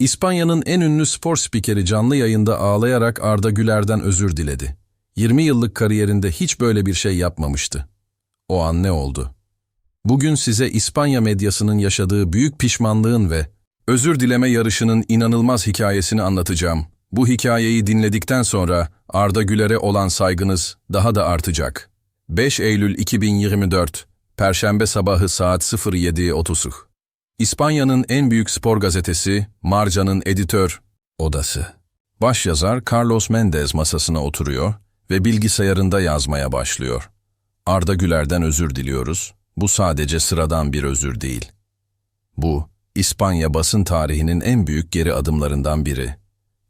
İspanya'nın en ünlü spor spikeri canlı yayında ağlayarak Arda Güler'den özür diledi. 20 yıllık kariyerinde hiç böyle bir şey yapmamıştı. O an ne oldu? Bugün size İspanya medyasının yaşadığı büyük pişmanlığın ve özür dileme yarışının inanılmaz hikayesini anlatacağım. Bu hikayeyi dinledikten sonra Arda Güler'e olan saygınız daha da artacak. 5 Eylül 2024 Perşembe sabahı saat 07.30 İspanya'nın en büyük spor gazetesi Marca'nın editör odası. Başyazar Carlos Mendez masasına oturuyor ve bilgisayarında yazmaya başlıyor. Arda Güler'den özür diliyoruz. Bu sadece sıradan bir özür değil. Bu, İspanya basın tarihinin en büyük geri adımlarından biri.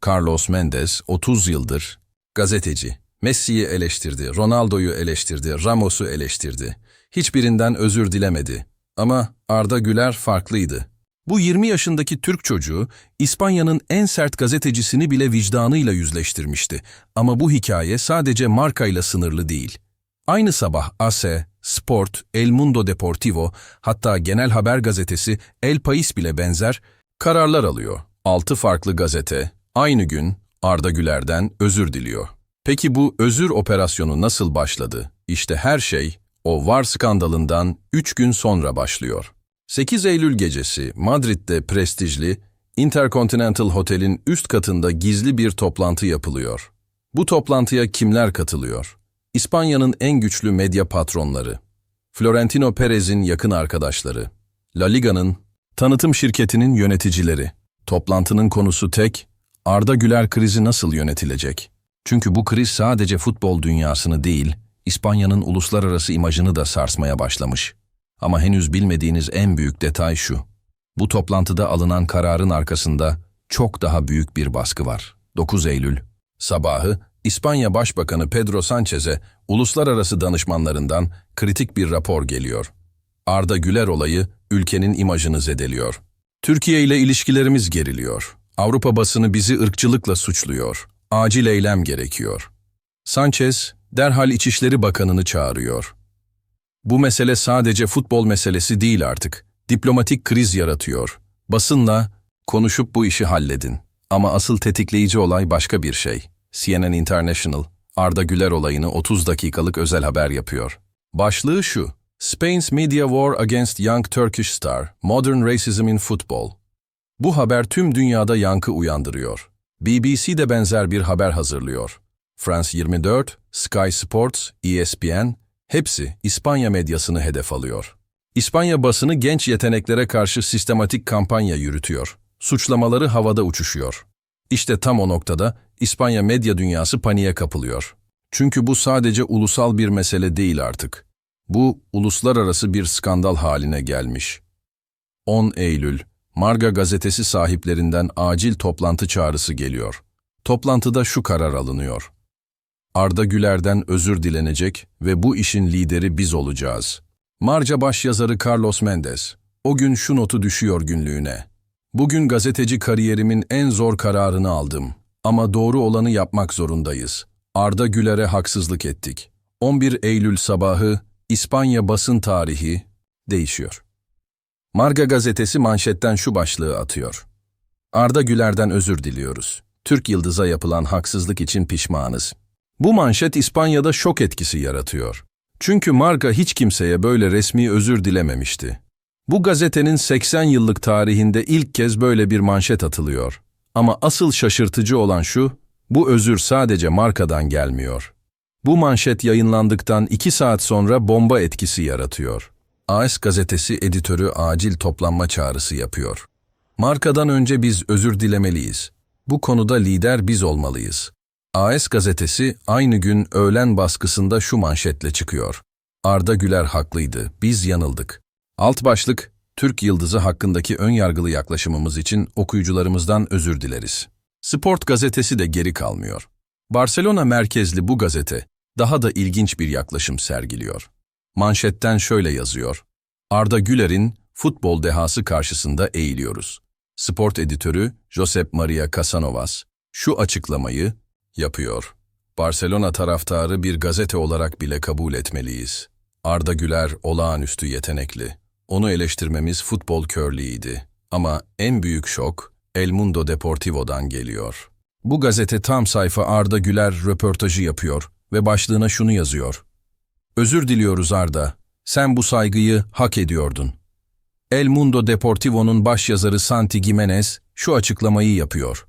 Carlos Mendez 30 yıldır gazeteci. Messi'yi eleştirdi, Ronaldo'yu eleştirdi, Ramos'u eleştirdi. Hiçbirinden özür dilemedi. Ama Arda Güler farklıydı. Bu 20 yaşındaki Türk çocuğu İspanya'nın en sert gazetecisini bile vicdanıyla yüzleştirmişti. Ama bu hikaye sadece markayla sınırlı değil. Aynı sabah ASE, Sport, El Mundo Deportivo, hatta genel haber gazetesi El País bile benzer kararlar alıyor. Altı farklı gazete aynı gün Arda Güler'den özür diliyor. Peki bu özür operasyonu nasıl başladı? İşte her şey o VAR skandalından 3 gün sonra başlıyor. 8 Eylül gecesi Madrid'de prestijli Intercontinental Hotel'in üst katında gizli bir toplantı yapılıyor. Bu toplantıya kimler katılıyor? İspanya'nın en güçlü medya patronları, Florentino Perez'in yakın arkadaşları, La Liga'nın tanıtım şirketinin yöneticileri. Toplantının konusu tek, Arda Güler krizi nasıl yönetilecek? Çünkü bu kriz sadece futbol dünyasını değil, İspanya'nın uluslararası imajını da sarsmaya başlamış. Ama henüz bilmediğiniz en büyük detay şu. Bu toplantıda alınan kararın arkasında çok daha büyük bir baskı var. 9 Eylül sabahı İspanya Başbakanı Pedro Sanchez'e uluslararası danışmanlarından kritik bir rapor geliyor. Arda Güler olayı ülkenin imajını zedeliyor. Türkiye ile ilişkilerimiz geriliyor. Avrupa basını bizi ırkçılıkla suçluyor. Acil eylem gerekiyor. Sanchez derhal İçişleri Bakanı'nı çağırıyor. Bu mesele sadece futbol meselesi değil artık. Diplomatik kriz yaratıyor. Basınla konuşup bu işi halledin. Ama asıl tetikleyici olay başka bir şey. CNN International, Arda Güler olayını 30 dakikalık özel haber yapıyor. Başlığı şu, Spain's Media War Against Young Turkish Star, Modern Racism in Football. Bu haber tüm dünyada yankı uyandırıyor. BBC de benzer bir haber hazırlıyor. France 24, Sky Sports, ESPN, hepsi İspanya medyasını hedef alıyor. İspanya basını genç yeteneklere karşı sistematik kampanya yürütüyor. Suçlamaları havada uçuşuyor. İşte tam o noktada İspanya medya dünyası paniğe kapılıyor. Çünkü bu sadece ulusal bir mesele değil artık. Bu uluslararası bir skandal haline gelmiş. 10 Eylül, Marga gazetesi sahiplerinden acil toplantı çağrısı geliyor. Toplantıda şu karar alınıyor. Arda Güler'den özür dilenecek ve bu işin lideri biz olacağız. Marca başyazarı Carlos Mendez, o gün şu notu düşüyor günlüğüne. Bugün gazeteci kariyerimin en zor kararını aldım. Ama doğru olanı yapmak zorundayız. Arda Güler'e haksızlık ettik. 11 Eylül sabahı İspanya basın tarihi değişiyor. Marga gazetesi manşetten şu başlığı atıyor. Arda Güler'den özür diliyoruz. Türk Yıldız'a yapılan haksızlık için pişmanız. Bu manşet İspanya'da şok etkisi yaratıyor. Çünkü Marga hiç kimseye böyle resmi özür dilememişti. Bu gazetenin 80 yıllık tarihinde ilk kez böyle bir manşet atılıyor. Ama asıl şaşırtıcı olan şu, bu özür sadece markadan gelmiyor. Bu manşet yayınlandıktan iki saat sonra bomba etkisi yaratıyor. AS gazetesi editörü acil toplanma çağrısı yapıyor. Markadan önce biz özür dilemeliyiz. Bu konuda lider biz olmalıyız. AS gazetesi aynı gün öğlen baskısında şu manşetle çıkıyor. Arda Güler haklıydı, biz yanıldık. Alt başlık, Türk Yıldızı hakkındaki önyargılı yaklaşımımız için okuyucularımızdan özür dileriz. Sport gazetesi de geri kalmıyor. Barcelona merkezli bu gazete daha da ilginç bir yaklaşım sergiliyor. Manşetten şöyle yazıyor. Arda Güler'in futbol dehası karşısında eğiliyoruz. Sport editörü Josep Maria Casanovas şu açıklamayı yapıyor. Barcelona taraftarı bir gazete olarak bile kabul etmeliyiz. Arda Güler olağanüstü yetenekli. Onu eleştirmemiz futbol körlüğüydü. Ama en büyük şok, El Mundo Deportivo'dan geliyor. Bu gazete tam sayfa Arda Güler röportajı yapıyor ve başlığına şunu yazıyor. Özür diliyoruz Arda, sen bu saygıyı hak ediyordun. El Mundo Deportivo'nun başyazarı Santi Gimenez şu açıklamayı yapıyor.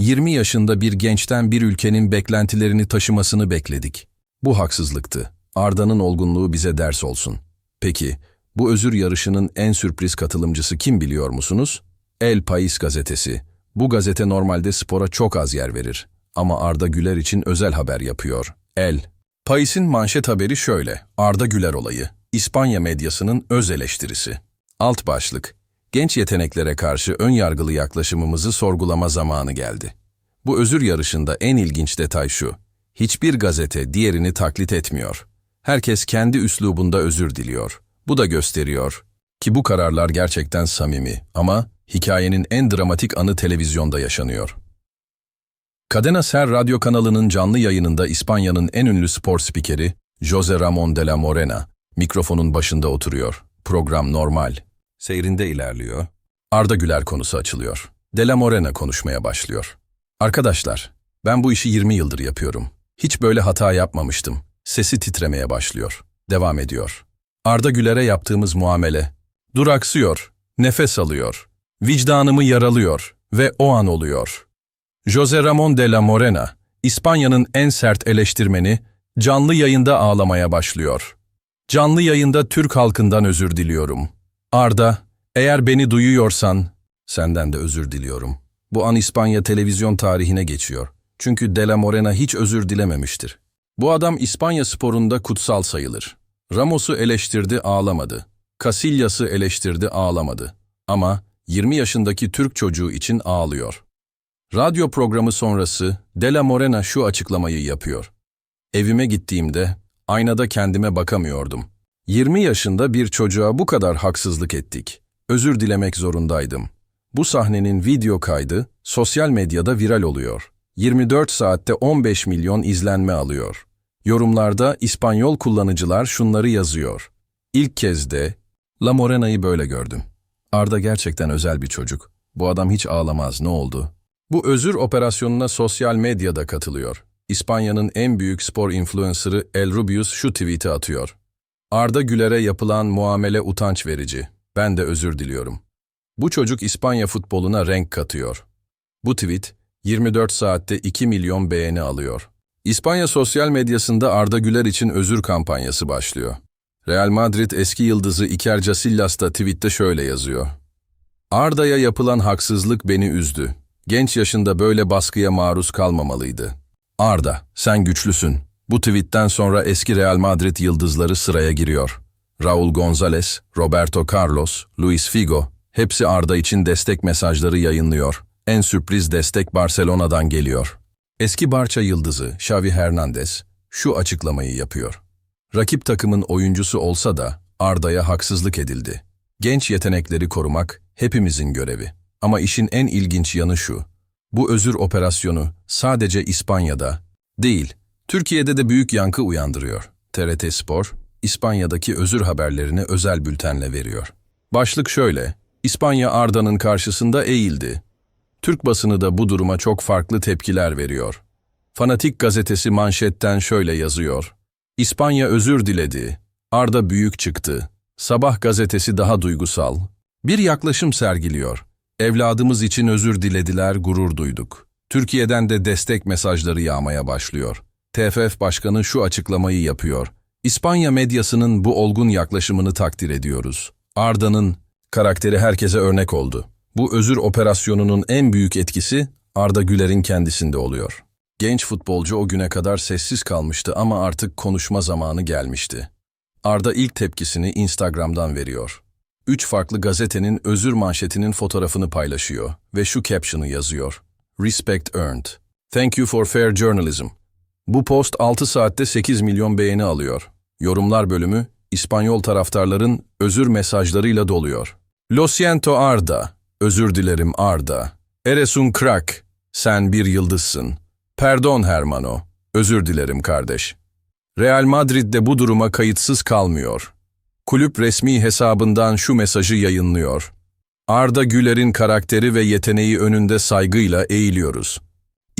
20 yaşında bir gençten bir ülkenin beklentilerini taşımasını bekledik. Bu haksızlıktı. Arda'nın olgunluğu bize ders olsun. Peki, bu özür yarışının en sürpriz katılımcısı kim biliyor musunuz? El País gazetesi. Bu gazete normalde spora çok az yer verir. Ama Arda Güler için özel haber yapıyor. El. País'in manşet haberi şöyle. Arda Güler olayı. İspanya medyasının öz eleştirisi. Alt başlık. Genç yeteneklere karşı ön yargılı yaklaşımımızı sorgulama zamanı geldi. Bu özür yarışında en ilginç detay şu. Hiçbir gazete diğerini taklit etmiyor. Herkes kendi üslubunda özür diliyor. Bu da gösteriyor ki bu kararlar gerçekten samimi ama hikayenin en dramatik anı televizyonda yaşanıyor. Cadena Ser radyo kanalının canlı yayınında İspanya'nın en ünlü spor spikeri Jose Ramon de la Morena mikrofonun başında oturuyor. Program normal. Seyrinde ilerliyor. Arda Güler konusu açılıyor. De la Morena konuşmaya başlıyor. Arkadaşlar, ben bu işi 20 yıldır yapıyorum. Hiç böyle hata yapmamıştım. Sesi titremeye başlıyor. Devam ediyor. Arda Güler'e yaptığımız muamele. Duraksıyor, nefes alıyor. Vicdanımı yaralıyor ve o an oluyor. Jose Ramon de la Morena, İspanya'nın en sert eleştirmeni, canlı yayında ağlamaya başlıyor. Canlı yayında Türk halkından özür diliyorum. Arda, eğer beni duyuyorsan, senden de özür diliyorum. Bu an İspanya televizyon tarihine geçiyor. Çünkü De La Morena hiç özür dilememiştir. Bu adam İspanya sporunda kutsal sayılır. Ramos'u eleştirdi ağlamadı. Casillas'ı eleştirdi ağlamadı. Ama 20 yaşındaki Türk çocuğu için ağlıyor. Radyo programı sonrası De La Morena şu açıklamayı yapıyor. Evime gittiğimde aynada kendime bakamıyordum. 20 yaşında bir çocuğa bu kadar haksızlık ettik. Özür dilemek zorundaydım. Bu sahnenin video kaydı sosyal medyada viral oluyor. 24 saatte 15 milyon izlenme alıyor. Yorumlarda İspanyol kullanıcılar şunları yazıyor. İlk kez de La Morena'yı böyle gördüm. Arda gerçekten özel bir çocuk. Bu adam hiç ağlamaz, ne oldu? Bu özür operasyonuna sosyal medyada katılıyor. İspanya'nın en büyük spor influencer'ı El Rubius şu tweet'i atıyor. Arda Güler'e yapılan muamele utanç verici. Ben de özür diliyorum. Bu çocuk İspanya futboluna renk katıyor. Bu tweet 24 saatte 2 milyon beğeni alıyor. İspanya sosyal medyasında Arda Güler için özür kampanyası başlıyor. Real Madrid eski yıldızı Iker Casillas da tweette şöyle yazıyor. Arda'ya yapılan haksızlık beni üzdü. Genç yaşında böyle baskıya maruz kalmamalıydı. Arda, sen güçlüsün. Bu tweetten sonra eski Real Madrid yıldızları sıraya giriyor. Raul Gonzalez, Roberto Carlos, Luis Figo, hepsi Arda için destek mesajları yayınlıyor. En sürpriz destek Barcelona'dan geliyor. Eski Barça yıldızı Xavi Hernandez şu açıklamayı yapıyor. Rakip takımın oyuncusu olsa da Arda'ya haksızlık edildi. Genç yetenekleri korumak hepimizin görevi. Ama işin en ilginç yanı şu. Bu özür operasyonu sadece İspanya'da değil, Türkiye'de de büyük yankı uyandırıyor. TRT Spor, İspanya'daki özür haberlerini özel bültenle veriyor. Başlık şöyle, İspanya Arda'nın karşısında eğildi. Türk basını da bu duruma çok farklı tepkiler veriyor. Fanatik gazetesi manşetten şöyle yazıyor. İspanya özür diledi. Arda büyük çıktı. Sabah gazetesi daha duygusal. Bir yaklaşım sergiliyor. Evladımız için özür dilediler, gurur duyduk. Türkiye'den de destek mesajları yağmaya başlıyor. TFF Başkanı şu açıklamayı yapıyor. İspanya medyasının bu olgun yaklaşımını takdir ediyoruz. Arda'nın karakteri herkese örnek oldu. Bu özür operasyonunun en büyük etkisi Arda Güler'in kendisinde oluyor. Genç futbolcu o güne kadar sessiz kalmıştı ama artık konuşma zamanı gelmişti. Arda ilk tepkisini Instagram'dan veriyor. Üç farklı gazetenin özür manşetinin fotoğrafını paylaşıyor ve şu caption'ı yazıyor. Respect earned. Thank you for fair journalism. Bu post 6 saatte 8 milyon beğeni alıyor. Yorumlar bölümü İspanyol taraftarların özür mesajlarıyla doluyor. Lo siento Arda. Özür dilerim Arda. Eres un crack. Sen bir yıldızsın. Perdon hermano. Özür dilerim kardeş. Real Madrid de bu duruma kayıtsız kalmıyor. Kulüp resmi hesabından şu mesajı yayınlıyor. Arda Güler'in karakteri ve yeteneği önünde saygıyla eğiliyoruz.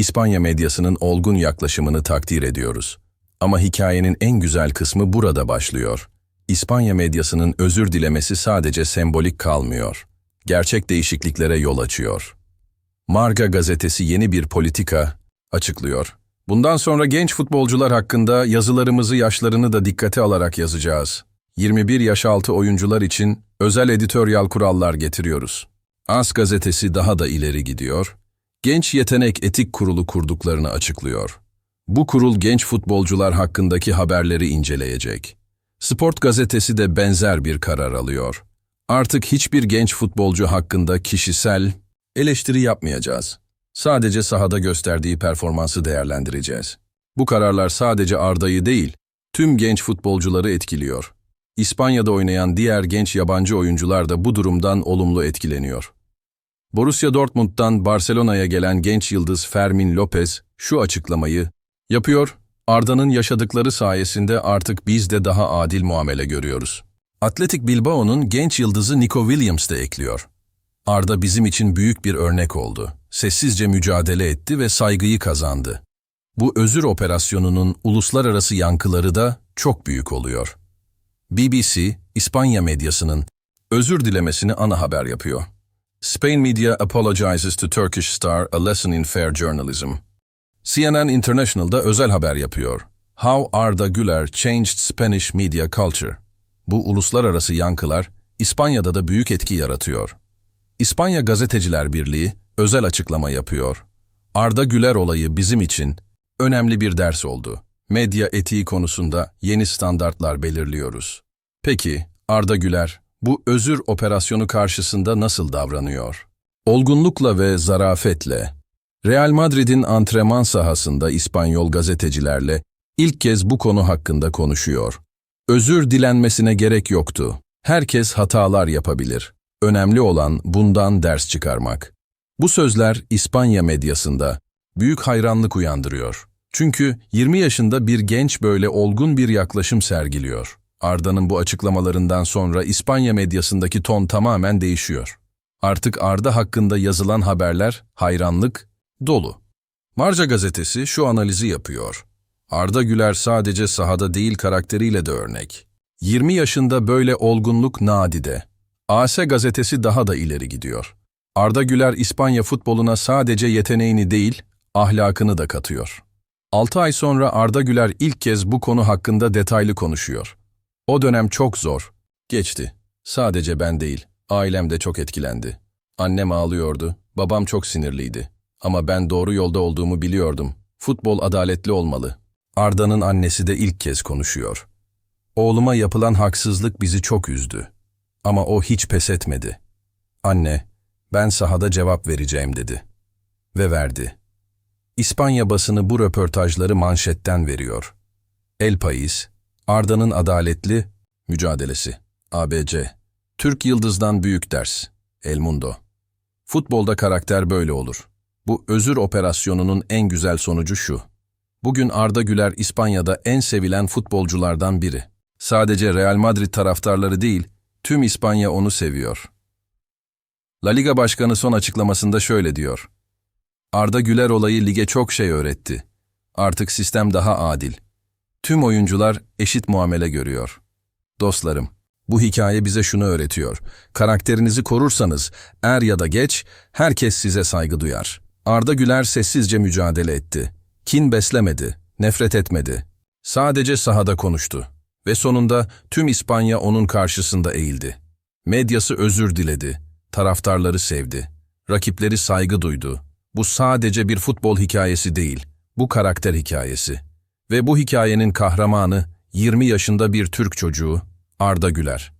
İspanya medyasının olgun yaklaşımını takdir ediyoruz. Ama hikayenin en güzel kısmı burada başlıyor. İspanya medyasının özür dilemesi sadece sembolik kalmıyor. Gerçek değişikliklere yol açıyor. Marga gazetesi yeni bir politika açıklıyor. Bundan sonra genç futbolcular hakkında yazılarımızı yaşlarını da dikkate alarak yazacağız. 21 yaş altı oyuncular için özel editoryal kurallar getiriyoruz. AS gazetesi daha da ileri gidiyor. Genç Yetenek Etik Kurulu kurduklarını açıklıyor. Bu kurul genç futbolcular hakkındaki haberleri inceleyecek. Sport gazetesi de benzer bir karar alıyor. Artık hiçbir genç futbolcu hakkında kişisel eleştiri yapmayacağız. Sadece sahada gösterdiği performansı değerlendireceğiz. Bu kararlar sadece Arda'yı değil, tüm genç futbolcuları etkiliyor. İspanya'da oynayan diğer genç yabancı oyuncular da bu durumdan olumlu etkileniyor. Borussia Dortmund'dan Barcelona'ya gelen genç yıldız Fermin Lopez şu açıklamayı yapıyor. Arda'nın yaşadıkları sayesinde artık biz de daha adil muamele görüyoruz. Atletik Bilbao'nun genç yıldızı Nico Williams de ekliyor. Arda bizim için büyük bir örnek oldu. Sessizce mücadele etti ve saygıyı kazandı. Bu özür operasyonunun uluslararası yankıları da çok büyük oluyor. BBC, İspanya medyasının özür dilemesini ana haber yapıyor. Spain media apologizes to Turkish star a lesson in fair journalism. CNN International'da özel haber yapıyor. How Arda Güler changed Spanish media culture. Bu uluslararası yankılar İspanya'da da büyük etki yaratıyor. İspanya Gazeteciler Birliği özel açıklama yapıyor. Arda Güler olayı bizim için önemli bir ders oldu. Medya etiği konusunda yeni standartlar belirliyoruz. Peki Arda Güler bu özür operasyonu karşısında nasıl davranıyor? Olgunlukla ve zarafetle. Real Madrid'in antrenman sahasında İspanyol gazetecilerle ilk kez bu konu hakkında konuşuyor. Özür dilenmesine gerek yoktu. Herkes hatalar yapabilir. Önemli olan bundan ders çıkarmak. Bu sözler İspanya medyasında büyük hayranlık uyandırıyor. Çünkü 20 yaşında bir genç böyle olgun bir yaklaşım sergiliyor. Arda'nın bu açıklamalarından sonra İspanya medyasındaki ton tamamen değişiyor. Artık Arda hakkında yazılan haberler hayranlık dolu. Marca gazetesi şu analizi yapıyor. Arda Güler sadece sahada değil karakteriyle de örnek. 20 yaşında böyle olgunluk nadide. AS gazetesi daha da ileri gidiyor. Arda Güler İspanya futboluna sadece yeteneğini değil, ahlakını da katıyor. 6 ay sonra Arda Güler ilk kez bu konu hakkında detaylı konuşuyor. O dönem çok zor. Geçti. Sadece ben değil, ailem de çok etkilendi. Annem ağlıyordu, babam çok sinirliydi. Ama ben doğru yolda olduğumu biliyordum. Futbol adaletli olmalı. Arda'nın annesi de ilk kez konuşuyor. Oğluma yapılan haksızlık bizi çok üzdü. Ama o hiç pes etmedi. Anne, ben sahada cevap vereceğim dedi. Ve verdi. İspanya basını bu röportajları manşetten veriyor. El País, Arda'nın adaletli mücadelesi. ABC. Türk Yıldız'dan büyük ders. El Mundo. Futbolda karakter böyle olur. Bu özür operasyonunun en güzel sonucu şu. Bugün Arda Güler İspanya'da en sevilen futbolculardan biri. Sadece Real Madrid taraftarları değil, tüm İspanya onu seviyor. La Liga Başkanı son açıklamasında şöyle diyor. Arda Güler olayı lige çok şey öğretti. Artık sistem daha adil. Tüm oyuncular eşit muamele görüyor. Dostlarım, bu hikaye bize şunu öğretiyor. Karakterinizi korursanız, er ya da geç, herkes size saygı duyar. Arda Güler sessizce mücadele etti. Kin beslemedi, nefret etmedi. Sadece sahada konuştu. Ve sonunda tüm İspanya onun karşısında eğildi. Medyası özür diledi. Taraftarları sevdi. Rakipleri saygı duydu. Bu sadece bir futbol hikayesi değil, bu karakter hikayesi. Ve bu hikayenin kahramanı 20 yaşında bir Türk çocuğu Arda Güler.